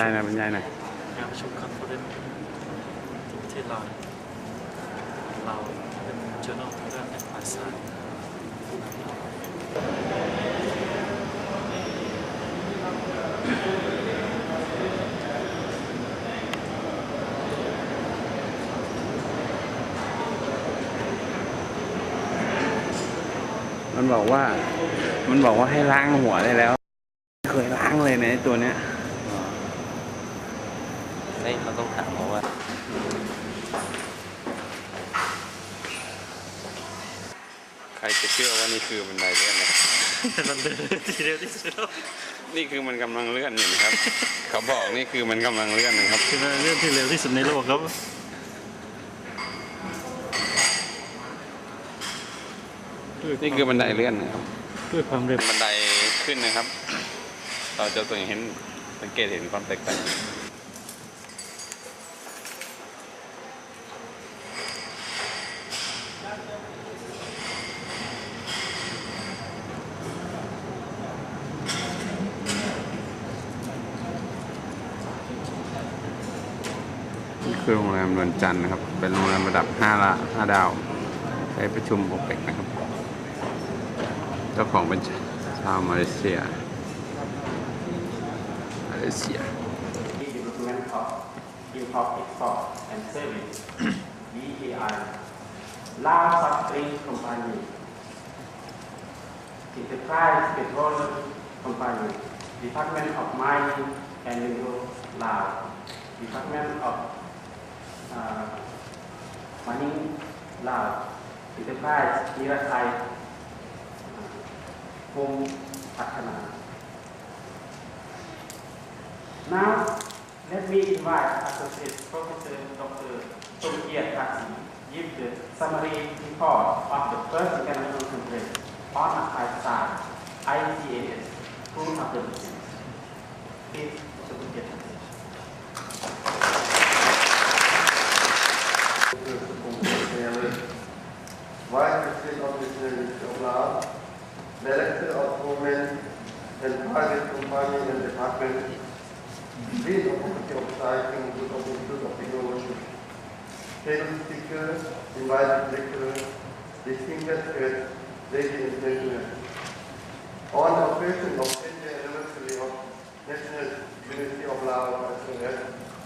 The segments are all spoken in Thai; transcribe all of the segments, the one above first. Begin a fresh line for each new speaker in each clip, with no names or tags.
ยายหน่อยบรรยายหน่อย
งานประชุมคอนเฟอเรนซ์ที่ประเทศเราเราเป็น journal ทางด้าน advice science
มันบอกว่า มันบอกว่าให้ล้างหัวได้แล้ว เคยล้างเลยนะตัวเนี้ย
เฮ้ยเราต้องถามเขาว่า
ใค รจะเชื่อว่านี่คือบันไดเลื่อนนะครับ
มันเดินทีเดียวที่สุดแล้ว
นี่คือมันกำลังเลื่อนอยู่นะครับ เขาบอกนี่คือมันกำลังเลื่อนนะครับ
คือมันเรื่องที่เร็วที่สุดในโลกครับ
นี่คือบันไดเลื่อนนะครับ
ด้วยความเร็ว
บันไดขึ้นนะครับ เราจะสังเห็นสังเกตเห็นความแตกต่าง คือโรงแรมนวลจันทร์นะครับ เป็นโรงแรมระดับ5ละ5ดาวใช้ประชุมโอเปกนะครับ เจ้าของเป็นชาวมาเลเซีย มาเลเซีย
development of import export and service DEI Lao Suffering Company Enterprise Petroleum Company Department of Mining and Mineral Lao Department of uh, Mining Lao Enterprise นิรไทยกรมพัฒนา Now, let me invite Associate Professor Dr. Somkiat Taksi give the summary report of the first international conference on applied science, ICAS, Proof of the Business. Please,
Vice of of Laos, Director of Women and Private Company and Department, Dean of Faculty of Science and Institute of Technology, Table speaker, invited lecturer, distinguished guests, ladies and gentlemen. On the occasion of 10th anniversary of National University of Laos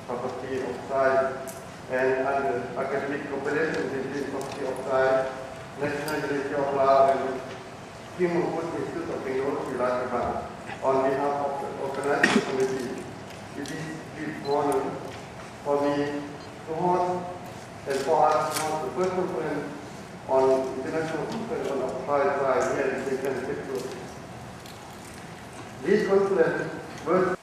Faculty of Science and under academic cooperation between Faculty of Science, National University of Laos and Kim Wood Institute of Technology, Rajabhan, on behalf of the organizing committee, it is great honor for me to host and for us to host the first conference on international conference on applied science here in Second Sector. This conference was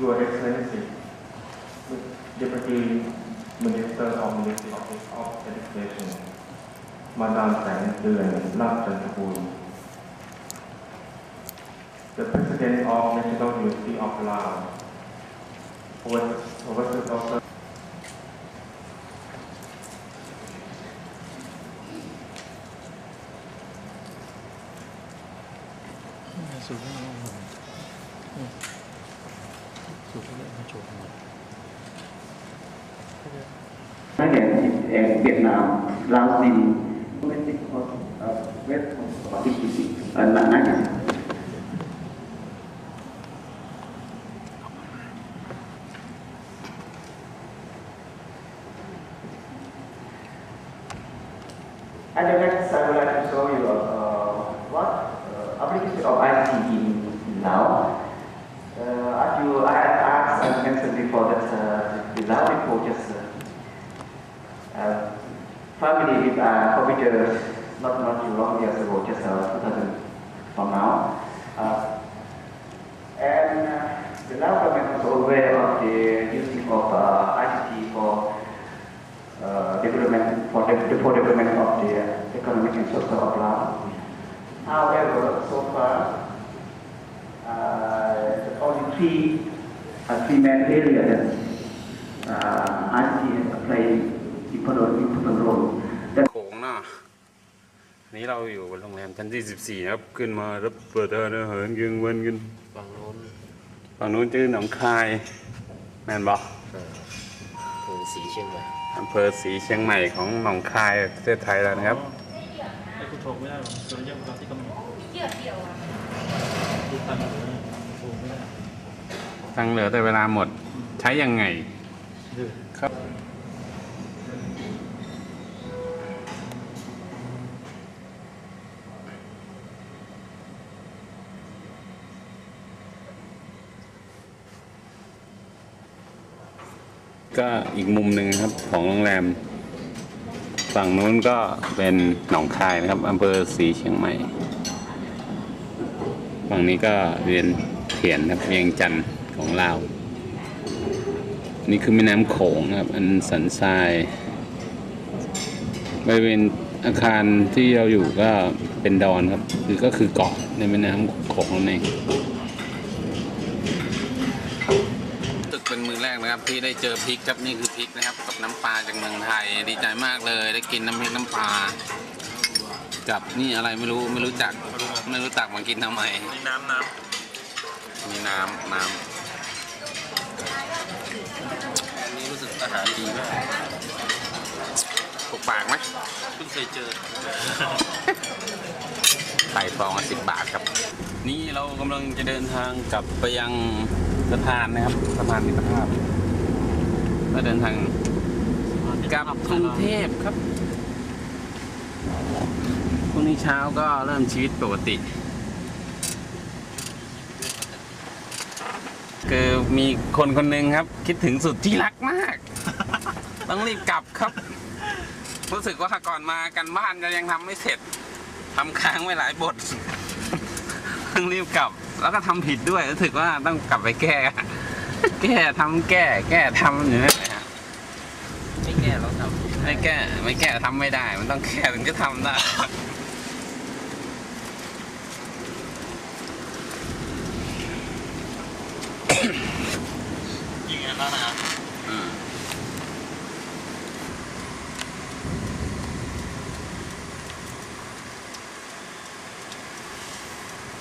Your Excellency, Deputy Minister of Ministry Office of Education, Madame Sang Duan Lachan the President of National University of Laos, Professor Dr.
That's a สูตรที่มาโชว์ห
มดนั่นแองเวียดนามลาวซี West of West of 1996 mentioned before that uh, the people just uh, family with uh, computers not not too long years ago, just uh, 2000 from now. Uh, and uh, the Lao government was aware of the using of uh, ICT for uh, development for the for development of the economic and social of Laos. However, so far, uh, only three uh, three main areas that uh, ICT is playing important, important role. That
โขงเนาะอันนี้เราอยู่บนโรงแรมชั้นที่ 14นะครับ ขึ้นมารับเปิดเดินเหินยึงเวินกัน
ฝั่งโน้น
ฝั่งนู้นชื่อหนองคายแม่นบอก
ถึงสีเชียงใหม่
อำเภอสีเชียงใหม่ของหนองคายประเทศไทยแล้วนะครับ
ไอ้กูโทรไม่ได้หรอกโดนเยี่ยมตอนที่กำหนดเกี่ยวเดียวอะดูตังค์อยู่นะโทรไม่ได้
ตังเหลือแต่เวลาหมด ใช้ยังไง
ดื้อ
ครับก็อีกมุมหนึ่งครับของโรงแรม ฝั่งนู้นก็เป็นหนองคายนะครับอำเภอสีเชียงใหม่ ฝั่งนี้ก็เรียนเถียนครับเวียงจันทร์ ของลาว นี่คือแม่น้ำโขงนะครับ อันสันทรายบริเวณอาคารที่เราอยู่ก็เป็นดอนครับ คือก็คือเกาะในแม่น้ำโขงนั่นเองตึกเป็นมือแรกนะครับที่ได้เจอพริกครับนี่คือพริกนะครับกับน้ำปลาจากเมืองไทยดีใจมากเลยได้กินน้ำพริกน้ำปลากับนี่อะไรไม่รู้ไม่รู้จักไม่รู้จักมากินทำไม
มีน้ำน้
มีน้ำน้ำำ
อันนี้รู้สึกอาหารดีมาก
ถูกปากไหม
เพิ่งเคยเจอ
ไข่ฟองสิบบาทครับ นี่เรากำลังจะเดินทางกลับไปยังสะพานนะครับสะพานมิตรภาพก็เดินทางกลับกรุงเทพครับพรุ่งนี้เช้าก็เริ่มชีวิตปกติ คือมีคนคนหนึ่งครับ คิดถึงสุดที่รักมาก ต้องรีบกลับครับ รู้สึกว่าก่อนมากันบ้านจะยังทำไม่เสร็จทำค้างไว้หลายบทต้องรีบกลับ แล้วก็ทำผิดด้วยรู้สึกว่าต้องกลับไปแก้ แก้ทำแก้ แก้ทำอย่างนี้นแหละฮะ
ไม่แก้เราท
ไม่แก้ ไม่แก้ทำไม่ได้ มันต้องแก้ถึงจะทำได้ำ
ยิงแล้วนะ
อืม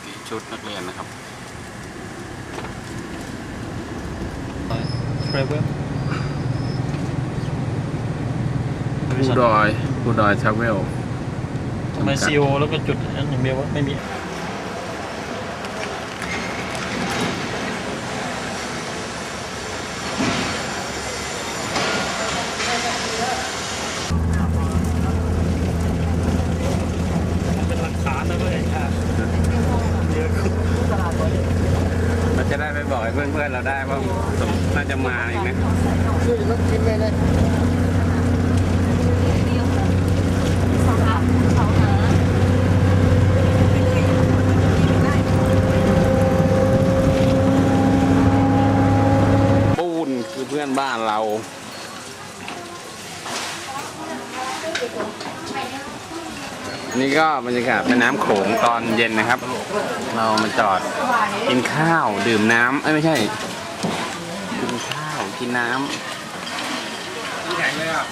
นี่ ชุดนักเรียนนะครับ
เทรเวล
ผู้ดอยผู้ดอยทราเวล
ทำไมซีโอแล้วก็จุดนั้นอย่างเดียววะไม่มี เป็นหลักฐานนะเว้ยค่ะเยอะ
เราจะได้ไปบ อกให้เพื่อนเราได้ว่าน่าจะมาอีกนะปูนคือเพื่อนบ้านเรา นี่ก็บรรยากาศแม่น้ำโขงตอนเย็นนะครับ เรามาจอดกินข้าวดื่มน้ำเอ้ยไม่ใช่ กินข้าวกินน้ำแข็งเลยอะ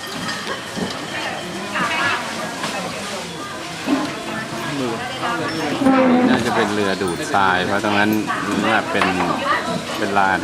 น่าจะเป็นเรือดูดทราย เพราะตรงนั้นน่าเป็นเป็นลาน